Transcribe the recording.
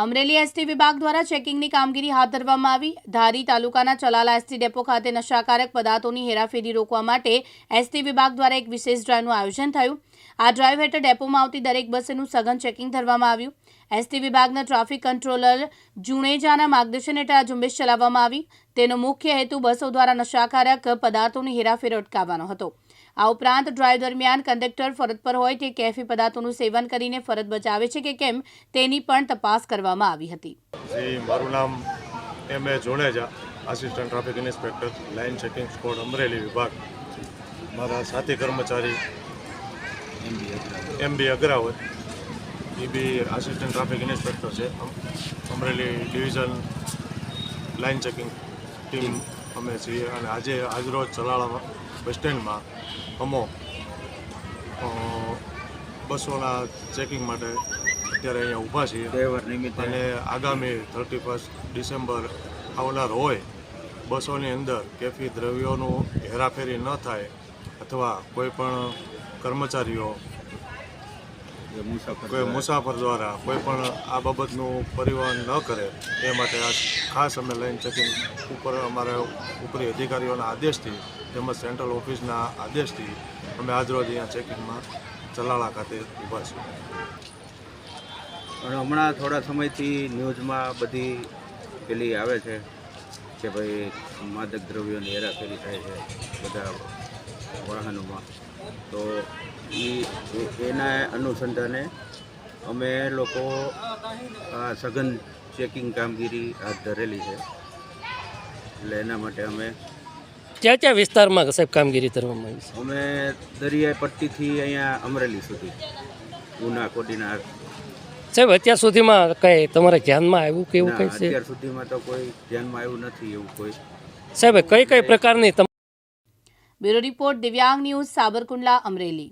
Amreli ST વિભાગ દ્વારા ચેકિંગની કામગીરી હાથ ધરવામાં આવી. ધારી તાલુકાના ચલાલા એસટી ડેપો ખાતે નશાકારક પદાર્થોની હેરાફેરી રોકવા માટે એસટી વિભાગ દ્વારા એક વિશેષ ડ્રાઈવનું આયોજન થયું. આ ડ્રાઈવ હેઠળ ડેપોમાં આવતી દરેક બસનું સઘન ચેકિંગ ધરવામાં આવ્યું. એસટી વિભાગના ટ્રાફિક કંટ્રોલર જુણેજાના માર્ગદર્શન હેઠળ આ ઝુંબેશ ચલાવવામાં આવી. તેનો મુખ્ય હેતુ બસો દ્વારા નશાકારક પદાર્થોની હેરાફેરી અટકાવવાનો હતો. આ ઉપરાંત ડ્રાઈવ દરમિયાન કંડક્ટર ફરજ પર હોય તે કેફી પદાર્થોનું સેવન કરીને ફરજ બચાવે છે કે કેમ, તેની પણ તપાસ કરવામાં આવી હતી. મારું નામ M A Jadeja assistant traffic inspector line checking squad Amreli વિભાગ. મારા સાથી કર્મચારી M B Agravat A B assistant traffic inspector છે. અમ- Amreli division line checking team અમે છીએ અને આજે આજરોજ ચલાળામાં બસ સ્ટેન્ડમાં. અમો બસોના ચેકિંગ માટે અત્યારે અહીંયા ઊભા છીએ. અને આગામી થર્ટી ફર્સ્ટ ડિસેમ્બર આવનાર હોય બસોની અંદર કેફી દ્રવ્યોનું હેરાફેરી ન થાય અથવા કોઈ પણ કર્મચારીઓ કોઈ મુસાફર દ્વારા કોઈ પણ આ બાબતનું પરિવહન ન કરે એ માટે આ ખાસ અમે લાઈન ચેકિંગ ઉપર અમારા ઉપરી અધિકારીઓના આદેશથી તેમજ સેન્ટ્રલ ઓફિસના આદેશથી અમે આજરોજ અહીંયા ચેકિંગમાં ચલાળા ખાતે ઊભા છીએ. અને હમણાં થોડા સમયથી ન્યૂઝમાં બધી પેલી આવે છે કે ભાઈ માદક દ્રવ્યોની હેરાફેરી થાય છે બધા વાહનોમાં. તો એ- એના અનુસંધાને અમે લોકો આ સઘન ચેકિંગ કામગીરી હાથ ધરેલી છે. એટલે એના માટે અમે ક્યાં ક્યાં વિસ્તારમાં સાહેબ કામગીરી કરવામાં આવી છે? અમે દરિયાઈ પટ્ટીથી અહીંયા અમરેલી સુધી ઉના કોડીના સાહેબ અત્યાર સુધીમાં કઈ તમારે ધ્યાનમાં આવ્યું કે એવું કંઈ છે? અત્યાર સુધીમાં તો કોઈ ધ્યાનમાં આવ્યું નથી એવું કોઈ. સાહેબ કઈ કઈ પ્રકારની bureau report Divyang news Savarkundla Amreli.